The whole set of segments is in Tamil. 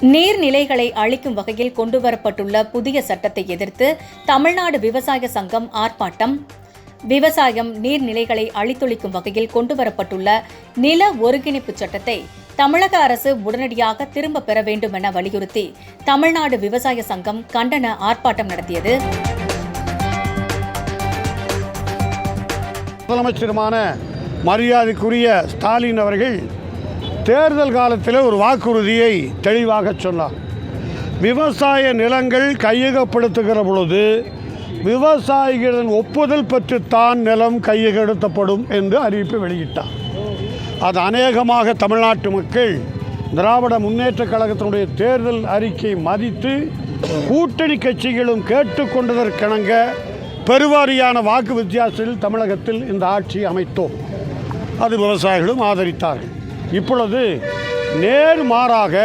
நீர்நிலைகளை அழிக்கும் வகையில் கொண்டுவரப்பட்டுள்ள புதிய சட்டத்தை எதிர்த்து தமிழ்நாடு விவசாய சங்கம் ஆர்ப்பாட்டம். விவசாயம் நீர்நிலைகளை அழித்தொழிக்கும் வகையில் கொண்டுவரப்பட்டுள்ள நில ஒருங்கிணைப்பு சட்டத்தை தமிழக அரசு உடனடியாக திரும்ப பெற வேண்டும் என வலியுறுத்தி தமிழ்நாடு விவசாய சங்கம் கண்டன ஆர்ப்பாட்டம் நடத்தியது. முதலமைச்சருமான மரியாதைக்குரிய ஸ்டாலின் அவர்கள் தேர்தல் காலத்தில் ஒரு வாக்குறுதியை தெளிவாக சொன்னார். விவசாய நிலங்கள் கையகப்படுத்துகிற பொழுது விவசாயிகளின் ஒப்புதல் பெற்றுத்தான் நிலம் கையகப்படுத்தப்படும் என்று அறிவிப்பு வெளியிட்டார். அது அநேகமாக தமிழ்நாட்டு மக்கள் திராவிட முன்னேற்றக் கழகத்தினுடைய தேர்தல் அறிக்கை மதித்து கூட்டணி கட்சிகளும் கேட்டுக்கொண்டதற்கிணங்க பெருவாரியான வாக்கு வித்தியாசத்தில் தமிழகத்தில் இந்த ஆட்சி அமைத்தோம். அது விவசாயிகளும் ஆதரித்தார்கள். இப்பொழுது நேர்மாறாக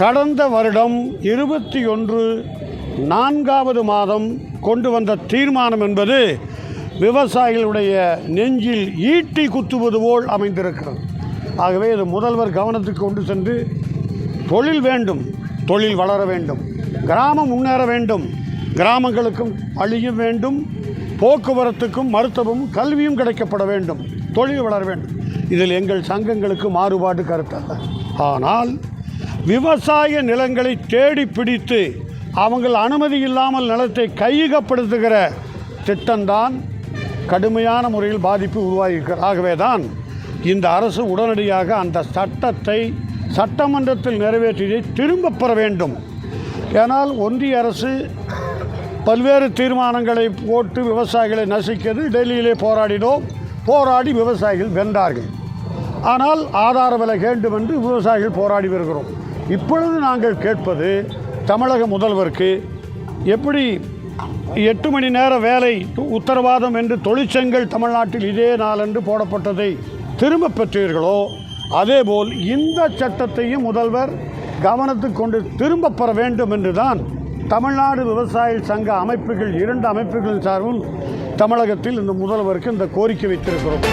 கடந்த வருடம் இருபத்தி ஒன்று நான்காவது மாதம் கொண்டு வந்த தீர்மானம் என்பது விவசாயிகளுடைய நெஞ்சில் ஈட்டி குத்துவது போல் அமைந்திருக்கிறது. ஆகவே இது முதல்வர் கவனத்துக்கு கொண்டு சென்று தொழில் வேண்டும் தொழில் வளர வேண்டும் கிராமம் முன்னேற வேண்டும் கிராமங்களுக்கும் வழியும் வேண்டும் போக்குவரத்துக்கும் மருத்துவமும் கல்வியும் கிடைக்கப்பட வேண்டும் தொழில் வளர வேண்டும். இதில் எங்கள் சங்கங்களுக்கு மாறுபாடு கருத்தல்ல ஆனால் விவசாய நிலங்களை தேடி பிடித்து அவங்கள் அனுமதி இல்லாமல் நிலத்தை கையகப்படுத்துகிற திட்டம்தான் கடுமையான முறையில் பாதிப்பு உருவாகியிருக்கிறது. ஆகவே தான் இந்த அரசு உடனடியாக அந்த சட்டத்தை சட்டமன்றத்தில் நிறைவேற்றியதை திரும்பப் பெற வேண்டும். ஏனால் ஒன்றிய அரசு பல்வேறு தீர்மானங்களை போட்டு விவசாயிகளை நசிக்கிறது டெல்லியிலே போராடினோம். போராடி விவசாயிகள் வென்றார்கள். ஆனால் ஆதார விலை வேண்டும் என்று விவசாயிகள் போராடி வருகிறோம். இப்பொழுது நாங்கள் கேட்பது தமிழக முதல்வருக்கு எப்படி எட்டு மணி நேர வேலை உத்தரவாதம் என்று தொழிற்சங்கள் தமிழ்நாட்டில் இதே நாளன்று போடப்பட்டதை திரும்ப பெற்றீர்களோ? அதேபோல் இந்த சட்டத்தையும் முதல்வர் கவனத்துக்கு கொண்டு திரும்ப பெற வேண்டும் என்றுதான் தமிழ்நாடு விவசாய சங்க அமைப்புகள் இரண்டு அமைப்புகளின் சார்பும் தமிழகத்தில் இந்த முதல்வருக்கு இந்த கோரிக்கை வைத்திருக்கிறோம்.